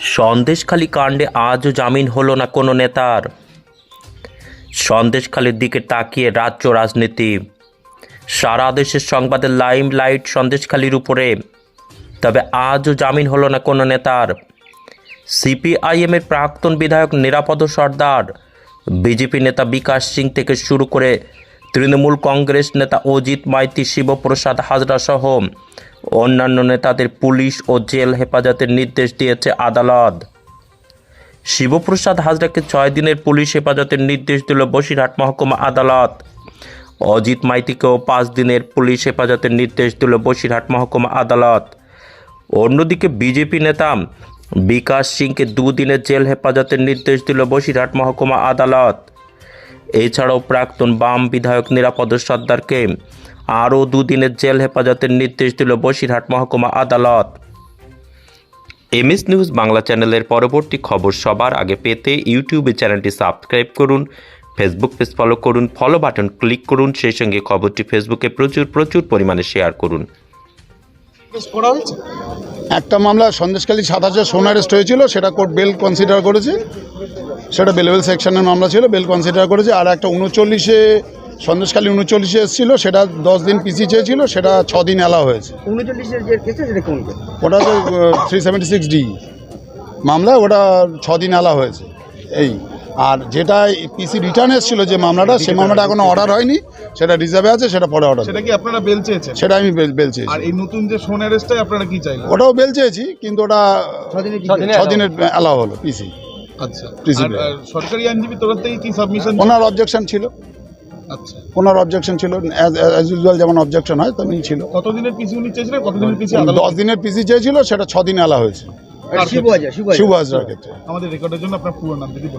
সন্দেশখালী কাণ্ডে আজও জামিন হলো না কোনো নেতার। সন্দেশখালীর দিকে তাকিয়ে রাজ্য রাজনীতি। সারা দেশের সংবাদের লাইম লাইট সন্দেশখালীর উপরে। তবে আজও জামিন হলো না কোনো নেতার। সিপিআইএমের প্রাক্তন বিধায়ক নিরাপদ সর্দার, বিজেপি নেতা বিকাশ সিং থেকে শুরু করে তৃণমূল কংগ্রেস নেতা অজিত মাইতি, শিবপ্রসাদ হাজরা সহ অন্যান্য নেতাদের পুলিশ ও জেল হেফাজতের নির্দেশ দিয়েছে আদালত। শিবপ্রসাদ হাজরাকে ছয় দিনের পুলিশ হেফাজতের নির্দেশ দিল বসিরহাট মহকুমা আদালত। অজিত মাইতিকেও পাঁচ দিনের পুলিশ হেফাজতের নির্দেশ দিল বসিরহাট মহকুমা আদালত। অন্যদিকে বিজেপি নেতা বিকাশ সিংকে দুদিনের জেল হেফাজতের নির্দেশ দিল বসিরহাট মহকুমা আদালত। এছাড়াও প্রাক্তন বাম বিধায়ক নিরাপদ সর্দারকে আরও দুদিনের জেল হেফাজতের নির্দেশ দিল বসিরহাট মহকুমা আদালত। এমএস নিউজ বাংলা চ্যানেলের পরবর্তী খবর সবার আগে পেতে ইউটিউবে চ্যানেলটি সাবস্ক্রাইব করুন, ফেসবুক পেজ ফলো করুন, ফলো বাটন ক্লিক করুন, সেই সঙ্গে খবরটি ফেসবুকে প্রচুর প্রচুর পরিমাণে শেয়ার করুন। একটা মামলা সন্দেশখালী সাতাশে সোন অ্যারেস্ট হয়েছিল সেটা কোর্ট বেল কনসিডার করেছে। সেটা বেলেবেল সেকশনের মামলা ছিল বেল কনসিডার করেছে। আর একটা উনচল্লিশে সন্দেশকালী উনচল্লিশে এসেছিল সেটা দশ দিন পিসি চেয়েছিল সেটা ছ দিন অ্যালাউ হয়েছে। ওটা তো থ্রি সেভেন্টি সিক্স ডি মামলা ওটা ছ দিন অ্যালাউ হয়েছে। এই। আর যেটা পিসি রিটার্ন এসেছিল যে মামলাটা সে মামলাটা এখনও অর্ডার হয়নি। সেটা রিজার্ভে আছে সেটা পরে অর্ডার সেটা কি আপনারা বেল চেয়েছেন? সেটা আমি বেল চেয়েছি। আর এই নতুন যে সোন অ্যারেস্টটাই আপনারা কি চাইলেন? ওটাও বেল চেয়েছি কিন্তু ওটা ছদিনের ছ দিনের অ্যালাউ হলো পিসি আচ্ছা। Principal. আর- আর সরকারি আইনজীবী তরফ থেকে কি সাবমিশন ওনার অবজেকশন ছিল। আচ্ছা। ওনার অবজেকশন ছিল। অ্যাজ ইউজুয়াল যেমন অবজেকশন হয় তেমনি ছিল। কতদিনের পিসি উনি চেয়েছিলেন কতদিনের পিসি দশ দিনের পিসি চেয়েছিল সেটা ছ দিন অ্যালাউ হয়েছে শিবু হাজার শিবু হাজরার ক্ষেত্রে। আমাদের রেকর্ডের জন্য আপনার পুরো নাম যদি বলেন।